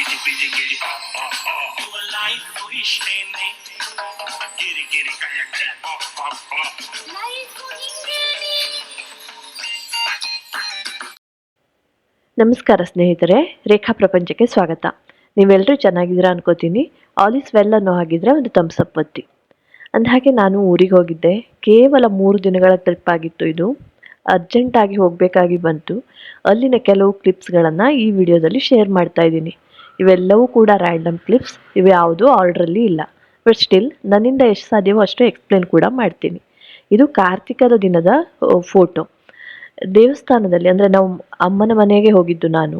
ಗಿಜಿ busy ಗಿಜಿ ಆ ಆ ಆ ಲೈಫ್ ಇಷ್ಟೇನೆ ಗಿರಿ ಗಿರಿ oh oh ಆ ನಮಸ್ಕಾರ ಸ್ನೇಹಿತರೆ, ರೇಖಾ ಪ್ರಪಂಚಕ್ಕೆ ಸ್ವಾಗತ. ನೀವೆಲ್ಲರೂ ಚೆನ್ನಾಗಿದ್ದೀರಾ ಅನ್ಕೋತೀನಿ. ಆಲ್ ಇಸ್ ವೆಲ್ ಅನ್ನೋ ಹಾಗಿದ್ರೆ ಒಂದು ಥಮ್ಸ್ ಅಪ್ ಒತ್ತಿ. ಅಂದಹಾಗೆ ನಾನು ಊರಿಗೆ ಹೋಗಿದ್ದೆ. ಕೇವಲ ಮೂರು ದಿನಗಳ ಟ್ರಿಪ್ ಆಗಿತ್ತು ಇದು. ಅರ್ಜೆಂಟಾಗಿ ಹೋಗಬೇಕಾಗಿ ಬಂತು. ಅಲ್ಲಿನ ಕೆಲವು ಕ್ಲಿಪ್ಸ್ಗಳನ್ನು ಈ ವಿಡಿಯೋದಲ್ಲಿ ಶೇರ್ ಮಾಡ್ತಾ ಇದ್ದೀನಿ. ಇವೆಲ್ಲವೂ ಕೂಡ ರ್ಯಾಂಡಮ್ ಕ್ಲಿಪ್ಸ್ ಇವು ಯಾವುದೂ ಆರ್ಡ್ರಲ್ಲಿ ಇಲ್ಲ. ಬಟ್ ಸ್ಟಿಲ್ ನನ್ನಿಂದ ಎಷ್ಟು ಸಾಧ್ಯವೋ ಅಷ್ಟು ಎಕ್ಸ್ಪ್ಲೇನ್ ಕೂಡ ಮಾಡ್ತೀನಿ. ಇದು ಕಾರ್ತಿಕದ ದಿನದ ಫೋಟೋ ದೇವಸ್ಥಾನದಲ್ಲಿ, ಅಂದರೆ ನಾವು ಅಮ್ಮನ ಮನೆಗೆ ಹೋಗಿದ್ದು ನಾನು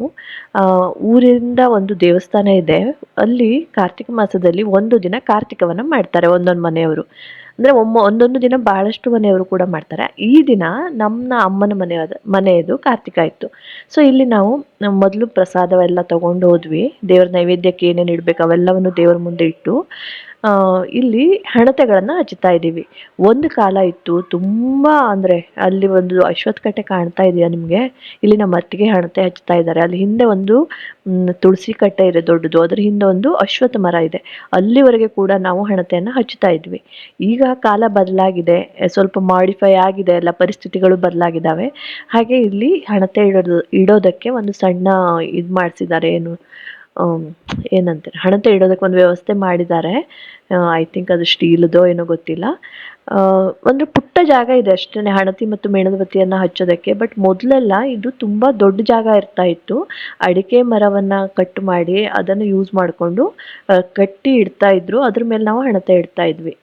ಊರಿಂದ ಒಂದು ದೇವಸ್ಥಾನ ಇದೆ. ಅಲ್ಲಿ ಕಾರ್ತಿಕ ಮಾಸದಲ್ಲಿ ಒಂದು ದಿನ ಕಾರ್ತಿಕವನ್ನ ಮಾಡ್ತಾರೆ ಒಂದೊಂದು ಮನೆಯವರು. ಅಂದರೆ ಒಮ್ಮ, ಒಂದೊಂದು ದಿನ ಬಹಳಷ್ಟು ಮನೆಯವರು ಕೂಡ ಮಾಡ್ತಾರೆ. ಈ ದಿನ ನಮ್ಮ ಅಮ್ಮನ ಮನೆಯದ, ಮನೆಯದು ಕಾರ್ತಿಕ ಇತ್ತು. ಸೊ ಇಲ್ಲಿ ನಾವು ಮೊದಲು ಪ್ರಸಾದವೆಲ್ಲ ತಗೊಂಡು ಹೋದ್ವಿ ದೇವ್ರ ನೈವೇದ್ಯಕ್ಕೆ ಏನೇನು ಇಡಬೇಕು ಅವೆಲ್ಲವನ್ನು ದೇವರ ಮುಂದೆ ಇಟ್ಟು ಇಲ್ಲಿ ಹಣತೆಗಳನ್ನು ಹಚ್ಚುತ್ತಾ ಇದ್ದೀವಿ. ಒಂದು ಕಾಲ ಇತ್ತು ತುಂಬ ಅಂದರೆ ಅಲ್ಲಿ ಒಂದು ಅಶ್ವತ್ಥ ಕಟ್ಟೆ ಕಾಣ್ತಾ ಇದೆಯಾ ನಿಮಗೆ? ಇಲ್ಲಿ ನಮ್ಮ ಅತ್ತಿಗೆ ಹಣತೆ ಹಚ್ತಾ ಇದ್ದಾರೆ. ಅಲ್ಲಿ ಹಿಂದೆ ಒಂದು ತುಳಸಿ ಕಟ್ಟೆ ಇದೆ ದೊಡ್ಡದು. ಅದ್ರ ಹಿಂದೆ ಒಂದು ಅಶ್ವತ್ಥ ಮರ ಇದೆ. ಅಲ್ಲಿವರೆಗೆ ಕೂಡ ನಾವು ಹಣತೆಯನ್ನು ಹಚ್ಚುತ್ತಾ ಇದ್ವಿ. ಈಗ ಕಾಲ ಬದಲಾಗಿದೆ. ಸ್ವಲ್ಪ ಮಾಡಿಫೈ ಆಗಿದೆ. ಎಲ್ಲ ಪರಿಸ್ಥಿತಿಗಳು ಬದಲಾಗಿದ್ದಾವೆ. ಹಾಗೆ ಇಲ್ಲಿ ಹಣತೆ ಇಡೋದು, ಇಡೋದಕ್ಕೆ ಒಂದು ಸಣ್ಣ ಇದು ಮಾಡಿಸಿದ್ದಾರೆ ಏನು ಏನಂತಾರೆ, ಹಣತೆ ಇಡೋದಕ್ಕೆ ಒಂದು ವ್ಯವಸ್ಥೆ ಮಾಡಿದ್ದಾರೆ. ಐ ಥಿಂಕ್ ಅದು ಸ್ಟೀಲ್ದೋ ಏನೋ ಗೊತ್ತಿಲ್ಲ. ಒಂದು ಪುಟ್ಟ ಜಾಗ ಇದೆ ಅಷ್ಟೇ ಹಣತಿ ಮತ್ತು ಮೇಣದಬತ್ತಿಯನ್ನು ಹಚ್ಚೋದಕ್ಕೆ. ಬಟ್ ಮೊದಲೆಲ್ಲ ಇದು ತುಂಬ ದೊಡ್ಡ ಜಾಗ ಇರ್ತಾ ಇತ್ತು. ಅಡಿಕೆ ಮರವನ್ನು ಕಟ್ ಮಾಡಿ ಅದನ್ನು ಯೂಸ್ ಮಾಡಿಕೊಂಡು ಕಟ್ಟಿ ಇಡ್ತಾ ಇದ್ರು. ಅದ್ರ ಮೇಲೆ ನಾವು ಹಣತೆ ಇಡ್ತಾ ಇದ್ವಿ.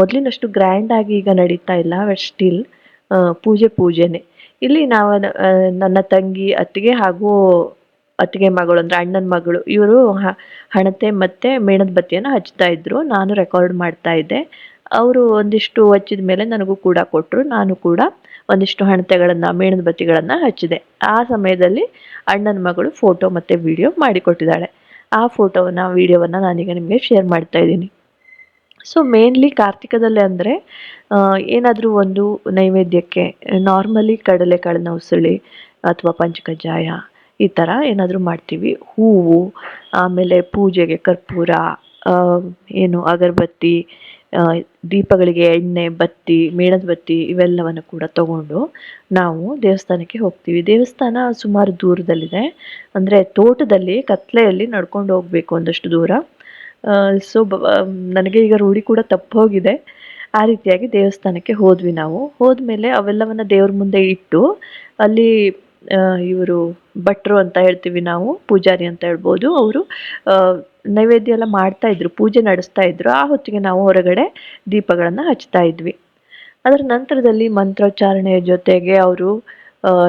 ಮೊದಲಿನಷ್ಟು ಗ್ರ್ಯಾಂಡ್ ಆಗಿ ಈಗ ನಡೀತಾ ಇಲ್ಲ ಬಟ್ ಸ್ಟಿಲ್ ಪೂಜೆ ಪೂಜೆನೆ. ಇಲ್ಲಿ ನಾವು ನನ್ನ ತಂಗಿ, ಅತ್ತಿಗೆ ಹಾಗೂ ಅತ್ತಿಗೆ ಮಗಳು ಅಂದ್ರೆ ಅಣ್ಣನ ಮಗಳು, ಇವರು ಹಣತೆ ಮತ್ತೆ ಮೇಣದ ಬತ್ತಿಯನ್ನು ಹಚ್ತಾ ಇದ್ರು. ನಾನು ರೆಕಾರ್ಡ್ ಮಾಡ್ತಾ ಇದ್ದೆ. ಅವರು ಒಂದಿಷ್ಟು ಹಚ್ಚಿದ ಮೇಲೆ ನನಗೂ ಕೂಡ ಕೊಟ್ಟರು ನಾನು ಕೂಡ ಒಂದಿಷ್ಟು ಹಣತೆಗಳನ್ನು, ಮೇಣದ ಬತ್ತಿಗಳನ್ನು ಹಚ್ಚಿದೆ. ಆ ಸಮಯದಲ್ಲಿ ಅಣ್ಣನ ಮಗಳು ಫೋಟೋ ಮತ್ತು ವಿಡಿಯೋ ಮಾಡಿಕೊಟ್ಟಿದ್ದಾಳೆ. ಆ ಫೋಟೋವನ್ನು ವಿಡಿಯೋವನ್ನು ನಾನೀಗ ನಿಮಗೆ ಶೇರ್ ಮಾಡ್ತಾ ಇದ್ದೀನಿ. ಸೊ ಮೇನ್ಲಿ ಕಾರ್ತಿಕದಲ್ಲಿ ಅಂದರೆ ಏನಾದರೂ ಒಂದು ನೈವೇದ್ಯಕ್ಕೆ ನಾರ್ಮಲಿ ಕಡಲೆಕಾಳಿನ ಉಸುಳಿ ಅಥವಾ ಪಂಚಕಜ್ಜಾಯ ಈ ಥರ ಏನಾದರೂ ಮಾಡ್ತೀವಿ. ಹೂವು, ಆಮೇಲೆ ಪೂಜೆಗೆ ಕರ್ಪೂರ ಏನು ಅಗರಬತ್ತಿ ದೀಪಗಳಿಗೆ ಎಣ್ಣೆ, ಬತ್ತಿ, ಮೇಣದ ಬತ್ತಿ ಇವೆಲ್ಲವನ್ನು ಕೂಡ ತಗೊಂಡು ನಾವು ದೇವಸ್ಥಾನಕ್ಕೆ ಹೋಗ್ತೀವಿ. ದೇವಸ್ಥಾನ ಸುಮಾರು ದೂರದಲ್ಲಿದೆ. ಅಂದರೆ ತೋಟದಲ್ಲಿ, ಕತ್ಲೆಯಲ್ಲಿ ನಡ್ಕೊಂಡು ಹೋಗಬೇಕು ಒಂದಷ್ಟು ದೂರ. ಸೊ ನನಗೆ ಈಗ ರೂಢಿ ಕೂಡ ತಪ್ಪು ಹೋಗಿದೆ. ಆ ರೀತಿಯಾಗಿ ದೇವಸ್ಥಾನಕ್ಕೆ ಹೋದ್ವಿ ನಾವು. ಹೋದ್ಮೇಲೆ ಅವೆಲ್ಲವನ್ನು ದೇವ್ರ ಮುಂದೆ ಇಟ್ಟು ಅಲ್ಲಿ ಇವರು ಭಟ್ರು ಅಂತ ಹೇಳ್ತೀವಿ ನಾವು, ಪೂಜಾರಿ ಅಂತ ಹೇಳ್ಬೋದು. ಅವರು ನೈವೇದ್ಯ ಎಲ್ಲ ಮಾಡ್ತಾ ಇದ್ರು, ಪೂಜೆ ನಡೆಸ್ತಾ ಇದ್ರು. ಆ ಹೊತ್ತಿಗೆ ನಾವು ಹೊರಗಡೆ ದೀಪಗಳನ್ನು ಹಚ್ತಾ ಇದ್ವಿ. ಅದರ ನಂತರದಲ್ಲಿ ಮಂತ್ರೋಚ್ಚಾರಣೆಯ ಜೊತೆಗೆ ಅವರು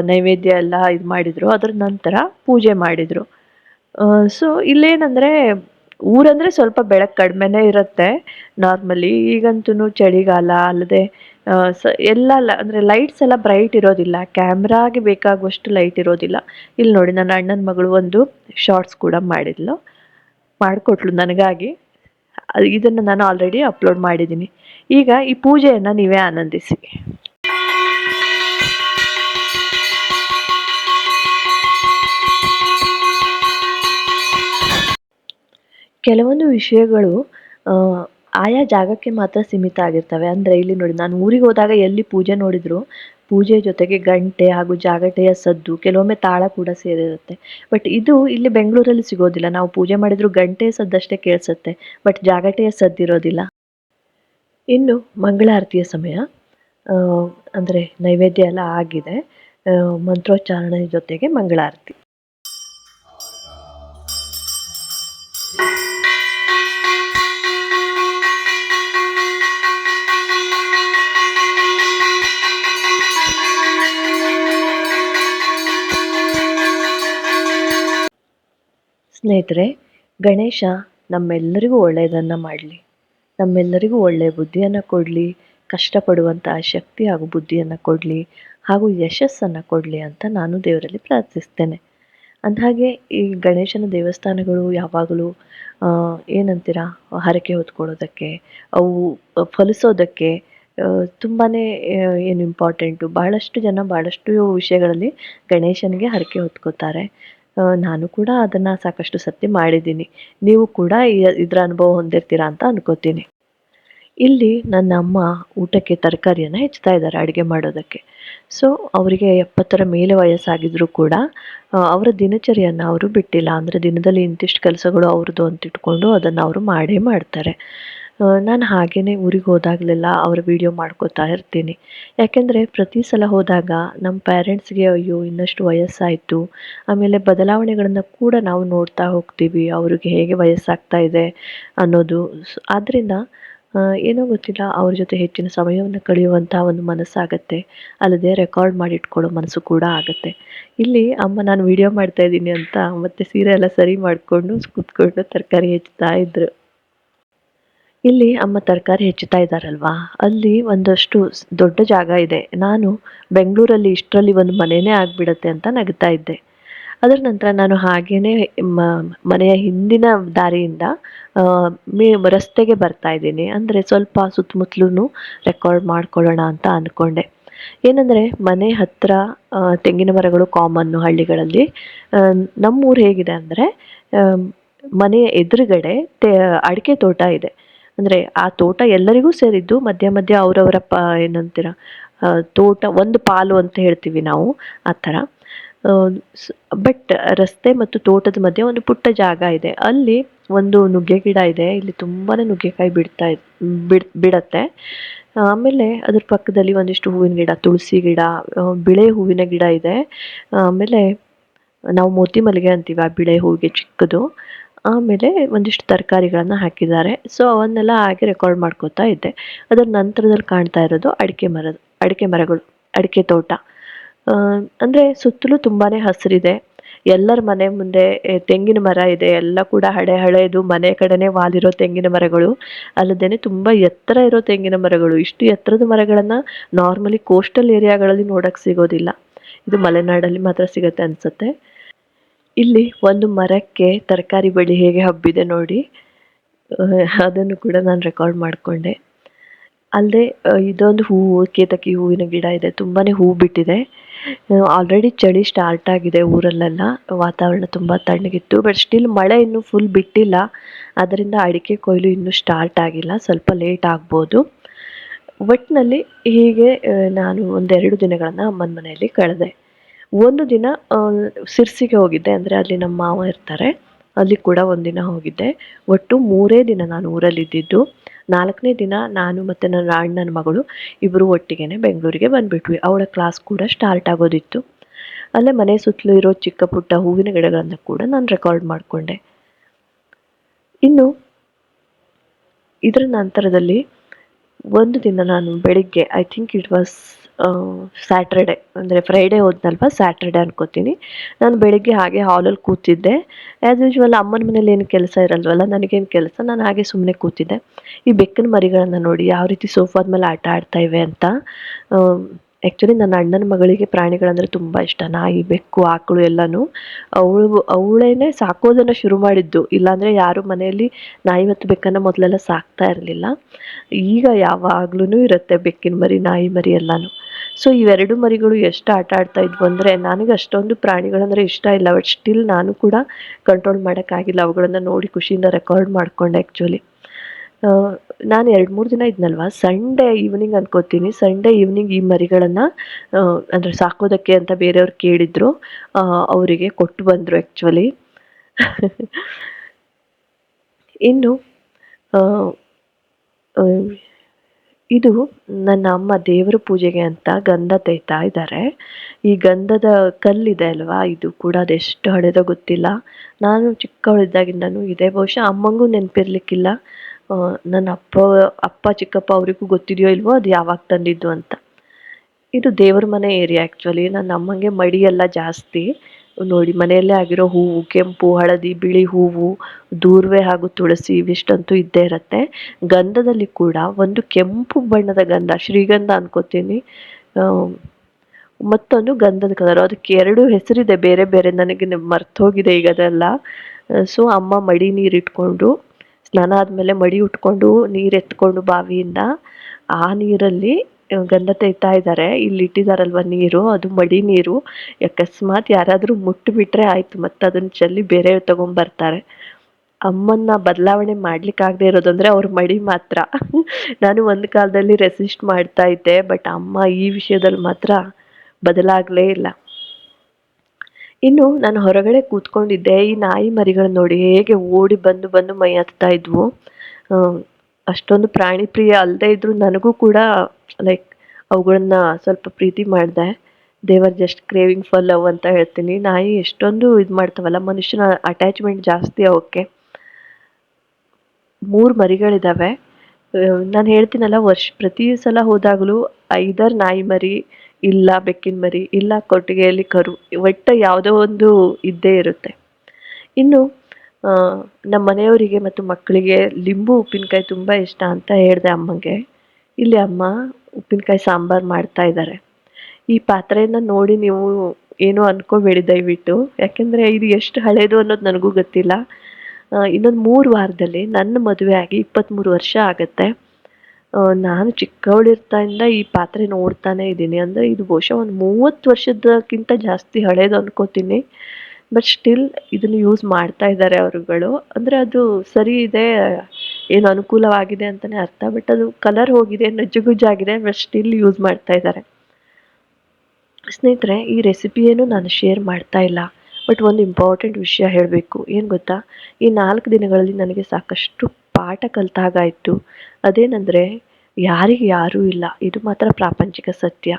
ನೈವೇದ್ಯ ಎಲ್ಲ ಇದು ಮಾಡಿದ್ರು. ಅದರ ನಂತರ ಪೂಜೆ ಮಾಡಿದ್ರು. ಸೊ ಇಲ್ಲೇನಂದ್ರೆ, ಊರಂದ್ರೆ ಸ್ವಲ್ಪ ಬೆಳಕು ಕಡಿಮೆನೇ ಇರುತ್ತೆ. ನಾರ್ಮಲಿ ಈಗಂತೂ ಚಳಿಗಾಲ, ಅಲ್ಲದೆ ಸ, ಎಲ್ಲ ಲ- ಅಂದ್ರೆ ಲೈಟ್ಸ್ ಎಲ್ಲ ಬ್ರೈಟ್ ಇರೋದಿಲ್ಲ. ಕ್ಯಾಮ್ರಾಗೆ ಬೇಕಾಗುವಷ್ಟು ಲೈಟ್ ಇರೋದಿಲ್ಲ. ಇಲ್ಲಿ ನೋಡಿ, ನನ್ನ ಅಣ್ಣನ ಮಗಳು ಒಂದು ಶಾರ್ಟ್ಸ್ ಕೂಡ ಮಾಡಿದ್ಲು. ಮಾಡಿಕೊಟ್ಲು ನನಗಾಗಿ. ಇದನ್ನು ನಾನು ಆಲ್ರೆಡಿ ಅಪ್ಲೋಡ್ ಮಾಡಿದ್ದೀನಿ. ಈಗ ಈ ಪೂಜೆಯನ್ನು ನೀವೇ ಆನಂದಿಸಿ. ಕೆಲವೊಂದು ವಿಷಯಗಳು ಆಯಾ ಜಾಗಕ್ಕೆ ಮಾತ್ರ ಸೀಮಿತ ಆಗಿರ್ತವೆ. ಅಂದರೆ ಇಲ್ಲಿ ನೋಡಿ, ನಾನು ಊರಿಗೆ ಹೋದಾಗ ಎಲ್ಲಿ ಪೂಜೆ ನೋಡಿದ್ರು ಪೂಜೆ ಜೊತೆಗೆ ಗಂಟೆ ಹಾಗೂ ಜಾಗಟೆಯ ಸದ್ದು, ಕೆಲವೊಮ್ಮೆ ತಾಳ ಕೂಡ ಸೇರಿರುತ್ತೆ. ಬಟ್ ಇದು ಇಲ್ಲಿ ಬೆಂಗಳೂರಲ್ಲಿ ಸಿಗೋದಿಲ್ಲ. ನಾವು ಪೂಜೆ ಮಾಡಿದ್ರು ಗಂಟೆಯ ಸದ್ದಷ್ಟೇ ಕೇಳಿಸುತ್ತೆ. ಬಟ್ ಜಾಗಟೆಯ ಸದ್ದಿರೋದಿಲ್ಲ. ಇನ್ನು ಮಂಗಳಾರತಿಯ ಸಮಯ. ಅಂದರೆ ನೈವೇದ್ಯ ಎಲ್ಲ ಆಗಿದೆ. ಮಂತ್ರೋಚ್ಚಾರಣೆ ಜೊತೆಗೆ ಮಂಗಳಾರತಿ. ಸ್ನೇಹಿತರೆ, ಗಣೇಶ ನಮ್ಮೆಲ್ಲರಿಗೂ ಒಳ್ಳೆಯದನ್ನು ಮಾಡಲಿ. ನಮ್ಮೆಲ್ಲರಿಗೂ ಒಳ್ಳೆಯ ಬುದ್ಧಿಯನ್ನು ಕೊಡಲಿ ಕಷ್ಟಪಡುವಂತಹ ಶಕ್ತಿ ಹಾಗೂ ಬುದ್ಧಿಯನ್ನು ಕೊಡಲಿ ಹಾಗೂ ಯಶಸ್ಸನ್ನು ಕೊಡಲಿ ಅಂತ ನಾನು ದೇವರಲ್ಲಿ ಪ್ರಾರ್ಥಿಸ್ತೇನೆ. ಅಂದಹಾಗೆ ಈ ಗಣೇಶನ ದೇವಸ್ಥಾನಗಳು ಯಾವಾಗಲೂ ಏನಂತೀರ, ಹರಕೆ ಹೊತ್ಕೊಳ್ಳೋದಕ್ಕೆ ಅವು ಫಲಿಸೋದಕ್ಕೆ ತುಂಬಾ ಏನು ಇಂಪಾರ್ಟೆಂಟು ಭಾಳಷ್ಟು ಜನ ಭಾಳಷ್ಟು ವಿಷಯಗಳಲ್ಲಿ ಗಣೇಶನಿಗೆ ಹರಕೆ ಹೊತ್ಕೋತಾರೆ. ನಾನು ಕೂಡ ಅದನ್ನು ಸಾಕಷ್ಟು ಸತಿ ಮಾಡಿದ್ದೀನಿ. ನೀವು ಕೂಡ ಇದರ ಅನುಭವ ಹೊಂದಿರ್ತೀರಾ ಅಂತ ಅನ್ಕೋತೀನಿ. ಇಲ್ಲಿ ನನ್ನ ಅಮ್ಮ ಊಟಕ್ಕೆ ತರಕಾರಿಯನ್ನು ಹೆಚ್ಚುತ್ತಾ ಇದ್ದಾರೆ ಅಡುಗೆ ಮಾಡೋದಕ್ಕೆ. ಸೊ ಅವರಿಗೆ ಎಪ್ಪತ್ತರ ಮೇಲೆ ವಯಸ್ಸಾಗಿದ್ದರೂ ಕೂಡ ಅವರ ದಿನಚರಿಯನ್ನು ಅವರು ಬಿಟ್ಟಿಲ್ಲ. ಅಂದರೆ ದಿನದಲ್ಲಿ ಇಂತಿಷ್ಟು ಕೆಲಸಗಳು ಅವ್ರದ್ದು ಅಂತ ಇಟ್ಕೊಂಡು ಅದನ್ನು ಅವರು ಮಾಡೇ ಮಾಡ್ತಾರೆ. ನಾನು ಹಾಗೇ ಊರಿಗೆ ಹೋದಾಗಲೆಲ್ಲ ಅವರ ವಿಡಿಯೋ ಮಾಡ್ಕೋತಾ ಇರ್ತೀನಿ. ಯಾಕೆಂದರೆ ಪ್ರತಿ ಸಲ ಹೋದಾಗ ನಮ್ಮ ಪೇರೆಂಟ್ಸ್ಗೆ ಅಯ್ಯೋ ಇನ್ನಷ್ಟು ವಯಸ್ಸಾಯಿತು. ಆಮೇಲೆ ಬದಲಾವಣೆಗಳನ್ನು ಕೂಡ ನಾವು ನೋಡ್ತಾ ಹೋಗ್ತೀವಿ. ಅವ್ರಿಗೆ ಹೇಗೆ ವಯಸ್ಸಾಗ್ತಾ ಇದೆ ಅನ್ನೋದು. ಆದ್ದರಿಂದ ಏನೋ ಗೊತ್ತಿಲ್ಲ, ಅವ್ರ ಜೊತೆ ಹೆಚ್ಚಿನ ಸಮಯವನ್ನು ಕಳೆಯುವಂಥ ಒಂದು ಮನಸ್ಸಾಗತ್ತೆ. ಅಲ್ಲದೆ ರೆಕಾರ್ಡ್ ಮಾಡಿಟ್ಕೊಳ್ಳೋ ಮನಸ್ಸು ಕೂಡ ಆಗುತ್ತೆ. ಇಲ್ಲಿ ಅಮ್ಮ, ನಾನು ವಿಡಿಯೋ ಮಾಡ್ತಾ ಇದ್ದೀನಿ ಅಂತ ಮತ್ತೆ ಸೀರೆ ಎಲ್ಲ ಸರಿ ಮಾಡಿಕೊಂಡು ಕೂತ್ಕೊಂಡು ತರಕಾರಿ ಹೆಚ್ಚುತ್ತಾ ಇದ್ರು. ಇಲ್ಲಿ ಅಮ್ಮ ತರಕಾರಿ ಹೆಚ್ಚುತ್ತಾ ಇದ್ದಾರಲ್ವಾ? ಅಲ್ಲಿ ಒಂದಷ್ಟು ದೊಡ್ಡ ಜಾಗ ಇದೆ. ನಾನು ಬೆಂಗಳೂರಲ್ಲಿ ಇಷ್ಟರಲ್ಲಿ ಒಂದು ಮನೆಯೇ ಆಗಿಬಿಡತ್ತೆ ಅಂತ ನಗ್ತಾ ಇದ್ದೆ. ಅದರ ನಂತರ ನಾನು ಹಾಗೇನೆ ಮನೆಯ ಹಿಂದಿನ ದಾರಿಯಿಂದ ಮೇ, ರಸ್ತೆಗೆ ಬರ್ತಾ ಇದ್ದೀನಿ. ಅಂದರೆ ಸ್ವಲ್ಪ ಸುತ್ತಮುತ್ತಲೂ ರೆಕಾರ್ಡ್ ಮಾಡ್ಕೊಳ್ಳೋಣ ಅಂತ ಅಂದ್ಕೊಂಡೆ ಏನಂದರೆ ಮನೆ ಹತ್ತಿರ ತೆಂಗಿನ ಮರಗಳು ಕಾಮನ್ನು ಹಳ್ಳಿಗಳಲ್ಲಿ. ನಮ್ಮೂರು ಹೇಗಿದೆ ಅಂದರೆ ಮನೆಯ ಎದುರುಗಡೆ ತೆ, ಅಡಿಕೆ ತೋಟ ಇದೆ. ಅಂದರೆ ಆ ತೋಟ ಎಲ್ಲರಿಗೂ ಸೇರಿದ್ದು ಮಧ್ಯ ಮಧ್ಯ ಅವರವರ ಪ, ಏನಂತೀರ ತೋಟ ಒಂದು ಪಾಲು ಅಂತ ಹೇಳ್ತೀವಿ ನಾವು, ಆ ಥರ. ಬಟ್ ರಸ್ತೆ ಮತ್ತು ತೋಟದ ಮಧ್ಯೆ ಒಂದು ಪುಟ್ಟ ಜಾಗ ಇದೆ. ಅಲ್ಲಿ ಒಂದು ನುಗ್ಗೆ ಗಿಡ ಇದೆ. ಇಲ್ಲಿ ತುಂಬಾ ನುಗ್ಗೆಕಾಯಿ ಬಿಡ್ತಾ ಬಿಡ್, ಬಿಡತ್ತೆ. ಆಮೇಲೆ ಅದ್ರ ಪಕ್ಕದಲ್ಲಿ ಒಂದಿಷ್ಟು ಹೂವಿನ ಗಿಡ, ತುಳಸಿ ಗಿಡ ಬಿಳೆ ಹೂವಿನ ಗಿಡ ಇದೆ. ಆಮೇಲೆ ನಾವು ಮೋತಿ ಮಲ್ಲಿಗೆ ಅಂತೀವಿ ಆ ಬಿಳೆ ಹೂವಿಗೆ ಚಿಕ್ಕದು. ಆಮೇಲೆ ಒಂದಿಷ್ಟು ತರಕಾರಿಗಳನ್ನು ಹಾಕಿದ್ದಾರೆ. ಸೊ ಅವನ್ನೆಲ್ಲ ಹಾಗೆ ರೆಕಾರ್ಡ್ ಮಾಡ್ಕೋತಾ ಇದ್ದೆ. ಅದರ ನಂತರದಲ್ಲಿ ಕಾಣ್ತಾ ಇರೋದು ಅಡಿಕೆ ಮರದ, ಅಡಿಕೆ ಮರಗಳು, ಅಡಿಕೆ ತೋಟ. ಅಂದರೆ ಸುತ್ತಲೂ ತುಂಬಾ ಹಸಿರಿದೆ. ಎಲ್ಲರ ಮನೆ ಮುಂದೆ ತೆಂಗಿನ ಮರ ಇದೆ. ಎಲ್ಲ ಕೂಡ ಹಳೆ ಹಳೆಯದು ಮನೆ ಕಡೆನೇ ವಾಲಿರೋ ತೆಂಗಿನ ಮರಗಳು. ಅಲ್ಲದೇನೆ ತುಂಬ ಎತ್ತರ ಇರೋ ತೆಂಗಿನ ಮರಗಳು. ಇಷ್ಟು ಎತ್ತರದ ಮರಗಳನ್ನು ನಾರ್ಮಲಿ ಕೋಸ್ಟಲ್ ಏರಿಯಾಗಳಲ್ಲಿ ನೋಡೋಕ್ಕೆ ಸಿಗೋದಿಲ್ಲ. ಇದು ಮಲೆನಾಡಲ್ಲಿ ಮಾತ್ರ ಸಿಗುತ್ತೆ ಅನ್ಸುತ್ತೆ. ಇಲ್ಲಿ ಒಂದು ಮರಕ್ಕೆ ತರಕಾರಿ ಬಳ್ಳಿ ಹೇಗೆ ಹಬ್ಬಿದೆ ನೋಡಿ ಅದನ್ನು ಕೂಡ ನಾನು ರೆಕಾರ್ಡ್ ಮಾಡಿಕೊಂಡೆ. ಅಲ್ಲದೆ ಇದೊಂದು ಹೂವು, ಕೇತಕಿ ಹೂವಿನ ಗಿಡ ಇದೆ ತುಂಬಾ ಹೂ ಬಿಟ್ಟಿದೆ. ಆಲ್ರೆಡಿ ಚಳಿ ಸ್ಟಾರ್ಟ್ ಆಗಿದೆ ಊರಲ್ಲೆಲ್ಲ, ವಾತಾವರಣ ತುಂಬ ತಣ್ಣಗಿತ್ತು ಬಟ್ ಸ್ಟಿಲ್ ಮಳೆ ಇನ್ನೂ ಫುಲ್ ಬಿಟ್ಟಿಲ್ಲ, ಅದರಿಂದ ಅಡಿಕೆ ಕೊಯ್ಲು ಇನ್ನೂ ಸ್ಟಾರ್ಟ್ ಆಗಿಲ್ಲ, ಸ್ವಲ್ಪ ಲೇಟ್ ಆಗ್ಬೋದು. ಒಟ್ಟಿನಲ್ಲಿ ಹೀಗೆ ನಾನು ಒಂದೆರಡು ದಿನಗಳನ್ನು ಅಮ್ಮನ ಮನೆಯಲ್ಲಿ ಕಳೆದೆ. ಒಂದು ದಿನ ಸಿರ್ಸಿಗೆ ಹೋಗಿದ್ದೆ. ಅಂದರೆ ಅಲ್ಲಿ ನಮ್ಮ ಮಾವ ಇರ್ತಾರೆ. ಅಲ್ಲಿ ಕೂಡ ಒಂದಿನ ಹೋಗಿದ್ದೆ. ಒಟ್ಟು ಮೂರೇ ದಿನ ನಾನು ಊರಲ್ಲಿ ಇದ್ದಿದ್ದು. ನಾಲ್ಕನೇ ದಿನ ನಾನು ಮತ್ತು ನನ್ನ ಅಣ್ಣನ ಮಗಳು ಇಬ್ಬರು ಒಟ್ಟಿಗೆ ಬೆಂಗಳೂರಿಗೆ ಬಂದುಬಿಟ್ವಿ. ಅವಳ ಕ್ಲಾಸ್ ಕೂಡ ಸ್ಟಾರ್ಟ್ ಆಗೋದಿತ್ತು. ಅಲ್ಲೇ ಮನೆ ಸುತ್ತಲೂ ಇರೋ ಚಿಕ್ಕ ಪುಟ್ಟ ಹೂವಿನ ಗಿಡಗಳನ್ನು ಕೂಡ ನಾನು ರೆಕಾರ್ಡ್ ಮಾಡಿಕೊಂಡೆ. ಇನ್ನು, ಇದರ ನಂತರದಲ್ಲಿ ಒಂದು ದಿನ ನಾನು ಬೆಳಿಗ್ಗೆ I think it was Saturday ಅಂದರೆ ಫ್ರೈಡೇ ಹೋದ್ನಲ್ವ? ಸ್ಯಾಟರ್ಡೆ ಅನ್ಕೋತೀನಿ. ನಾನು ಬೆಳಿಗ್ಗೆ ಹಾಗೆ ಹಾಲಲ್ಲಿ ಕೂತಿದ್ದೆ. ಆ್ಯಸ್ ಯೂಶ್ವಲ್ ಅಮ್ಮನ ಮನೇಲಿ ಏನು ಕೆಲಸ ಇರಲ್ವಲ್ಲ, ನನಗೇನು ಕೆಲಸ? ನಾನು ಹಾಗೆ ಸುಮ್ಮನೆ ಕೂತಿದ್ದೆ. ಈ ಬೆಕ್ಕಿನ ಮರಿಗಳನ್ನು ನೋಡಿ ಯಾವ ರೀತಿ ಸೋಫಾದ ಮೇಲೆ ಆಟ ಆಡ್ತಾ ಇವೆ ಅಂತ ಆ್ಯಕ್ಚುಲಿ ನನ್ನ ಅಣ್ಣನ ಮಗಳಿಗೆ ಪ್ರಾಣಿಗಳಂದರೆ ತುಂಬ ಇಷ್ಟ. ನಾಯಿ, ಬೆಕ್ಕು, ಆಕಳು ಎಲ್ಲನೂ. ಅವಳು, ಅವಳೇನೆ ಸಾಕೋದನ್ನು ಶುರು ಮಾಡಿದ್ದು. ಇಲ್ಲಾಂದರೆ ಯಾರು ಮನೆಯಲ್ಲಿ ನಾಯಿ ಮತ್ತು ಬೆಕ್ಕನ್ನು ಮೊದಲೆಲ್ಲ ಸಾಕ್ತಾ ಇರಲಿಲ್ಲ. ಈಗ ಯಾವಾಗ್ಲೂ ಇರುತ್ತೆ ಬೆಕ್ಕಿನ ಮರಿ, ನಾಯಿ ಮರಿ ಎಲ್ಲನೂ. ಸೊ ಇವೆರಡು ಮರಿಗಳು ಎಷ್ಟು ಆಟ ಆಡ್ತಾ ಇದ್ವು ಅಂದರೆ ನನಗೆ ಅಷ್ಟೊಂದು ಪ್ರಾಣಿಗಳಂದರೆ ಇಷ್ಟ ಇಲ್ಲ ಬಟ್ ಸ್ಟಿಲ್ ನಾನು ಕೂಡ ಕಂಟ್ರೋಲ್ ಮಾಡೋಕ್ಕಾಗಿಲ್ಲ ಅವುಗಳನ್ನು ನೋಡಿ ಖುಷಿಯಿಂದ ರೆಕಾರ್ಡ್ ಮಾಡಿಕೊಂಡೆ ಆ್ಯಕ್ಚುಲಿ ನಾನು ಎರಡು ಮೂರು ದಿನ ಇದ್ನಲ್ವ? ಸಂಡೇ ಈವ್ನಿಂಗ್ ಅನ್ಕೋತೀನಿ. ಸಂಡೇ ಈವ್ನಿಂಗ್ ಈ ಮರಿಗಳನ್ನು ಅಂದರೆ ಸಾಕೋದಕ್ಕೆ ಅಂತ ಬೇರೆಯವ್ರು ಕೇಳಿದ್ರು. ಅವರಿಗೆ ಕೊಟ್ಟು ಬಂದರು ಆ್ಯಕ್ಚುಲಿ ಇನ್ನು ಇದು ನನ್ನ ಅಮ್ಮ ದೇವರ ಪೂಜೆಗೆ ಅಂತ ಗಂಧ ತೆಗಿತಾ ಇದ್ದಾರೆ. ಈ ಗಂಧದ ಕಲ್ಲಿದೆ ಅಲ್ವಾ? ಇದು ಕೂಡ ಅದೆಷ್ಟು ಹಳೆದೋ ಗೊತ್ತಿಲ್ಲ. ನಾನು ಚಿಕ್ಕವಳಿದ್ದಾಗಿಂದನೂ ಇದೆ. ಬಹುಶಃ ಅಮ್ಮಂಗೂ ನೆನಪಿರ್ಲಿಕ್ಕಿಲ್ಲ. ನನ್ನ ಅಪ್ಪ ಅಪ್ಪ, ಚಿಕ್ಕಪ್ಪ ಅವರಿಗೂ ಗೊತ್ತಿದೆಯೋ ಇಲ್ವೋ? ಅದು ಯಾವಾಗ ತಂದಿದ್ದು ಅಂತ. ಇದು ದೇವರ ಮನೆ ಏರಿಯಾ ಆ್ಯಕ್ಚುಲಿ ನನ್ನ ಅಮ್ಮಂಗೆ ಮಡಿ ಎಲ್ಲ ಜಾಸ್ತಿ. ನೋಡಿ, ಮನೆಯಲ್ಲೇ ಆಗಿರೋ ಹೂವು, ಕೆಂಪು, ಹಳದಿ, ಬಿಳಿ ಹೂವು, ದೂರ್ವೆ ಹಾಗೂ ತುಳಸಿ ಇವಿಷ್ಟಂತೂ ಇದ್ದೇ ಇರುತ್ತೆ. ಗಂಧದಲ್ಲಿ ಕೂಡ ಒಂದು ಕೆಂಪು ಬಣ್ಣದ ಗಂಧ, ಶ್ರೀಗಂಧ ಅನ್ಕೋತೀನಿ. ಮತ್ತೊಂದು ಗಂಧದ ಕಲರ್, ಅದಕ್ಕೆ ಎರಡು ಹೆಸರಿದೆ, ಬೇರೆ ಬೇರೆ, ನನಗೆ ಮರ್ತೋಗಿದೆ ಈಗ ಅದೆಲ್ಲ. ಸೊ, ಅಮ್ಮ ಮಡಿ ನೀರು ಇಟ್ಕೊಂಡು ಸ್ನಾನ ಆದಮೇಲೆ ಮಡಿ ಉಟ್ಕೊಂಡು ನೀರು ಎತ್ಕೊಂಡು ಬಾವಿಯಿಂದ ಆ ನೀರಲ್ಲಿ ಗಂಧ ತೆಗಿತಾ ಇದ್ದಾರೆ. ಇಲ್ಲಿ ಇಟ್ಟಿದಾರಲ್ವ ನೀರು? ಅದು ಮಡಿ ನೀರು. ಅಕಸ್ಮಾತ್ ಯಾರಾದರೂ ಮುಟ್ಟಿಬಿಟ್ರೆ ಆಯ್ತು, ಮತ್ತೆ ಅದನ್ನ ಚೆಲ್ಲಿ ಬೇರೆ ತಗೊಂಡ್ಬರ್ತಾರೆ ಅಮ್ಮನ್ನ ಬದಲಾವಣೆ ಮಾಡ್ಲಿಕ್ಕಾಗದೆ ಇರೋದಂದ್ರೆ ಅವ್ರ ಮಡಿ ಮಾತ್ರ. ನಾನು ಒಂದು ಕಾಲದಲ್ಲಿ ರೆಸಿಸ್ಟ್ ಮಾಡ್ತಾ ಇದ್ದೆ ಬಟ್ ಅಮ್ಮ ಈ ವಿಷಯದಲ್ಲಿ ಮಾತ್ರ ಬದಲಾಗಲೇ ಇಲ್ಲ. ಇನ್ನು ನಾನು ಹೊರಗಡೆ ಕೂತ್ಕೊಂಡಿದ್ದೆ, ಈ ನಾಯಿ ಮರಿಗಳನ್ನ ನೋಡಿ ಹೇಗೆ ಓಡಿ ಬಂದು ಬಂದು ಮೈ ಹತ್ತಾ ಇದ್ವು. ಅಷ್ಟೊಂದು ಪ್ರಾಣಿ ಪ್ರಿಯ ಅಲ್ಲದೆ ಇದ್ರು ನನಗೂ ಕೂಡ ಲೈಕ್ ಅವುಗಳನ್ನ ಸ್ವಲ್ಪ ಪ್ರೀತಿ ಮಾಡಿದೆ. ದೇವರ್ ಜಸ್ಟ್ ಕ್ರೇವಿಂಗ್ ಫಾರ್ ಲವ್ ಅಂತ ಹೇಳ್ತೀನಿ. ನಾಯಿ ಎಷ್ಟೊಂದು ಇದು ಮಾಡ್ತಾವಲ್ಲ, ಮನುಷ್ಯನ ಅಟ್ಯಾಚ್ಮೆಂಟ್ ಜಾಸ್ತಿ ಅವಕ್ಕೆ. ಮೂರು ಮರಿಗಳಿದ್ದಾವೆ ನಾನು ಹೇಳ್ತೀನಲ್ಲ, ವರ್ಷ, ಪ್ರತಿ ಸಲ ಹೋದಾಗಲೂ ಐದರ್ ನಾಯಿ ಮರಿ, ಇಲ್ಲ ಬೆಕ್ಕಿನ ಮರಿ, ಇಲ್ಲ ಕೊಟ್ಟಿಗೆಯಲ್ಲಿ ಕರು, ಒಟ್ಟು ಯಾವುದೋ ಒಂದು ಇದ್ದೇ ಇರುತ್ತೆ. ಇನ್ನು ನಮ್ಮ ಮನೆಯವರಿಗೆ ಮತ್ತು ಮಕ್ಕಳಿಗೆ ಲಿಂಬು ಉಪ್ಪಿನಕಾಯಿ ತುಂಬ ಇಷ್ಟ ಅಂತ ಹೇಳಿದೆ ಅಮ್ಮಂಗೆ. ಇಲ್ಲಿ ಅಮ್ಮ ಉಪ್ಪಿನಕಾಯಿ ಸಾಂಬಾರು ಮಾಡ್ತಾ ಇದ್ದಾರೆ. ಈ ಪಾತ್ರೆಯನ್ನು ನೋಡಿ ನೀವು ಏನು ಅನ್ಕೋಬೇಡಿ ದಯವಿಟ್ಟು. ಯಾಕೆಂದರೆ ಇದು ಎಷ್ಟು ಹಳೇದು ಅನ್ನೋದು ನನಗೂ ಗೊತ್ತಿಲ್ಲ. ಇನ್ನೊಂದು ಮೂರು ವಾರದಲ್ಲಿ ನನ್ನ ಮದುವೆ ಆಗಿ ಇಪ್ಪತ್ತ್ಮೂರು ವರ್ಷ ಆಗುತ್ತೆ. ನಾನು ಚಿಕ್ಕವಳಿರ್ತಾಯಿಂದ ಈ ಪಾತ್ರೆ ನೋಡ್ತಾನೆ ಇದ್ದೀನಿ. ಅಂದರೆ ಇದು ಬಹುಶಃ ಒಂದು ಮೂವತ್ತು ವರ್ಷದಕ್ಕಿಂತ ಜಾಸ್ತಿ ಹಳೇದು ಅನ್ಕೋತೀನಿ. ಬಟ್ ಸ್ಟಿಲ್ ಇದನ್ನು ಯೂಸ್ ಮಾಡ್ತಾ ಇದ್ದಾರೆ ಅವರುಗಳು. ಅಂದರೆ ಅದು ಸರಿ ಇದೆ, ಏನು ಅನುಕೂಲವಾಗಿದೆ ಅಂತಲೇ ಅರ್ಥ. ಬಟ್ ಅದು ಕಲರ್ ಹೋಗಿದೆ ನಜ್ಜುಗುಜ್ಜಾಗಿದೆ ಬಟ್ ಸ್ಟಿಲ್ ಯೂಸ್ ಮಾಡ್ತಾ ಇದ್ದಾರೆ. ಸ್ನೇಹಿತರೆ, ಈ ರೆಸಿಪಿಯನ್ನು ನಾನು ಶೇರ್ ಮಾಡ್ತಾ ಇಲ್ಲ. ಬಟ್ ಒಂದು ಇಂಪಾರ್ಟೆಂಟ್ ವಿಷಯ ಹೇಳಬೇಕು. ಏನು ಗೊತ್ತಾ? ಈ ನಾಲ್ಕು ದಿನಗಳಲ್ಲಿ ನನಗೆ ಸಾಕಷ್ಟು ಪಾಠ ಕಲಿತಾಗಾಯಿತು. ಅದೇನೆಂದರೆ, ಯಾರಿಗೆ ಯಾರೂ ಇಲ್ಲ. ಇದು ಮಾತ್ರ ಪ್ರಾಪಂಚಿಕ ಸತ್ಯ.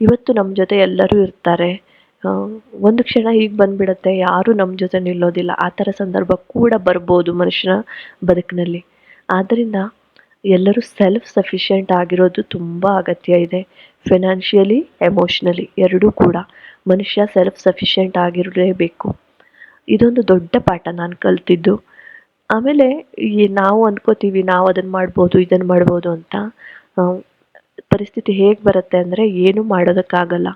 ಇವತ್ತು ನಮ್ಮ ಜೊತೆ ಎಲ್ಲರೂ ಇರ್ತಾರೆ. ಒಂದು ಕ್ಷಣ ಹೀಗೆ ಬಂದ್ಬಿಡುತ್ತೆ. ಯಾರು ನಮ್ಮ ಜೊತೆ ನಿಲ್ಲೋದಿಲ್ಲ. ಆ ಥರ ಸಂದರ್ಭ ಕೂಡ ಬರ್ಬೋದು ಮನುಷ್ಯನ ಬದುಕಿನಲ್ಲಿ. ಆದ್ದರಿಂದ ಎಲ್ಲರೂ ಸೆಲ್ಫ್ ಸಫಿಷಿಯೆಂಟ್ ಆಗಿರೋದು ತುಂಬ ಅಗತ್ಯ ಇದೆ. ಫಿನಾನ್ಷಿಯಲಿ ಎಮೋಷ್ನಲಿ ಎರಡೂ ಕೂಡ ಮನುಷ್ಯ ಸೆಲ್ಫ್ ಸಫಿಷಿಯೆಂಟ್ ಆಗಿರಲೇಬೇಕು. ಇದೊಂದು ದೊಡ್ಡ ಪಾಠ ನಾನು ಕಲ್ತಿದ್ದು. ಆಮೇಲೆ ಈ ನಾವು ಅಂದ್ಕೋತೀವಿ ನಾವು ಅದನ್ನು ಮಾಡ್ಬೋದು ಇದನ್ನು ಮಾಡ್ಬೋದು ಅಂತ. ಪರಿಸ್ಥಿತಿ ಹೇಗೆ ಬರುತ್ತೆ ಅಂದರೆ ಏನೂ ಮಾಡೋದಕ್ಕಾಗಲ್ಲ.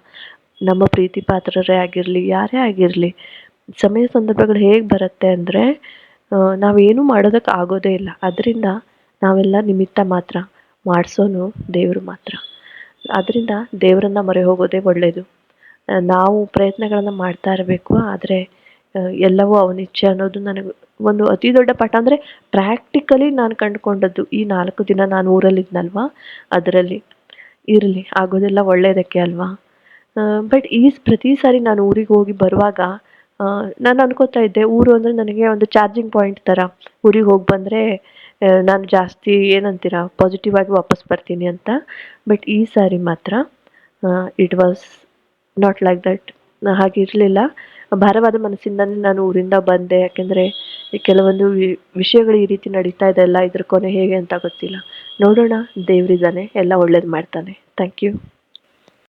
ನಮ್ಮ ಪ್ರೀತಿ ಪಾತ್ರರೇ ಆಗಿರಲಿ, ಯಾರೇ ಆಗಿರಲಿ, ಸಮಯ ಸಂದರ್ಭಗಳು ಹೇಗೆ ಬರುತ್ತೆ ಅಂದರೆ ನಾವೇನು ಮಾಡೋದಕ್ಕೆ ಆಗೋದೇ ಇಲ್ಲ. ಅದರಿಂದ ನಾವೆಲ್ಲ ನಿಮಿತ್ತ ಮಾತ್ರ, ಮಾಡಿಸೋನು ದೇವರು ಮಾತ್ರ. ಅದರಿಂದ ದೇವರನ್ನು ಮೊರೆ ಹೋಗೋದೇ ಒಳ್ಳೆಯದು ನಾವು ಪ್ರಯತ್ನಗಳನ್ನು ಮಾಡ್ತಾ ಇರಬೇಕು, ಆದರೆ ಎಲ್ಲವೂ ಅವನಿಚ್ಛೆ ಅನ್ನೋದು ನನಗೆ ಒಂದು ಅತಿ ದೊಡ್ಡ ಪಾಠ ಅಂದರೆ ಪ್ರಾಕ್ಟಿಕಲಿ ನಾನು ಕಂಡುಕೊಂಡದ್ದು ಈ ನಾಲ್ಕು ದಿನ ನಾನು ಊರಲ್ಲಿದ್ದನಲ್ವಾ ಅದರಲ್ಲಿ ಇರಲಿ, ಆಗೋದೆಲ್ಲ ಒಳ್ಳೆಯದಕ್ಕೆ ಅಲ್ವಾ? ಬಟ್ ಈ ಪ್ರತಿ ಸಾರಿ ನಾನು ಊರಿಗೆ ಹೋಗಿ ಬರುವಾಗ ನಾನು ಅನ್ಕೋತಾ ಇದ್ದೆ, ಊರು ಅಂದರೆ ನನಗೆ ಒಂದು ಚಾರ್ಜಿಂಗ್ ಪಾಯಿಂಟ್ ಥರ ಊರಿಗೆ ಹೋಗಿ ಬಂದರೆ ನಾನು ಜಾಸ್ತಿ ಏನಂತೀರ ಪಾಸಿಟಿವ್ ಆಗಿ ವಾಪಸ್ ಬರ್ತೀನಿ ಅಂತ. ಬಟ್ ಈ ಸಾರಿ ಮಾತ್ರ it was not like that ಹಾಗೆ ಇರಲಿಲ್ಲ. ಭಾರವಾದ ಮನಸ್ಸಿಂದನೇ ನಾನು ಊರಿಂದ ಬಂದೆ, ಯಾಕೆಂದರೆ ಕೆಲವೊಂದು ವಿಷಯಗಳು ಈ ರೀತಿ ನಡೀತಾ ಇದೆ ಅಲ್ಲ ಇದ್ರ ಕೊನೆ ಹೇಗೆ ಅಂತ ಗೊತ್ತಿಲ್ಲ. ನೋಡೋಣ, ದೇವರಿದ್ದಾನೆ, ಎಲ್ಲ ಒಳ್ಳೇದು ಮಾಡ್ತಾನೆ. Thank you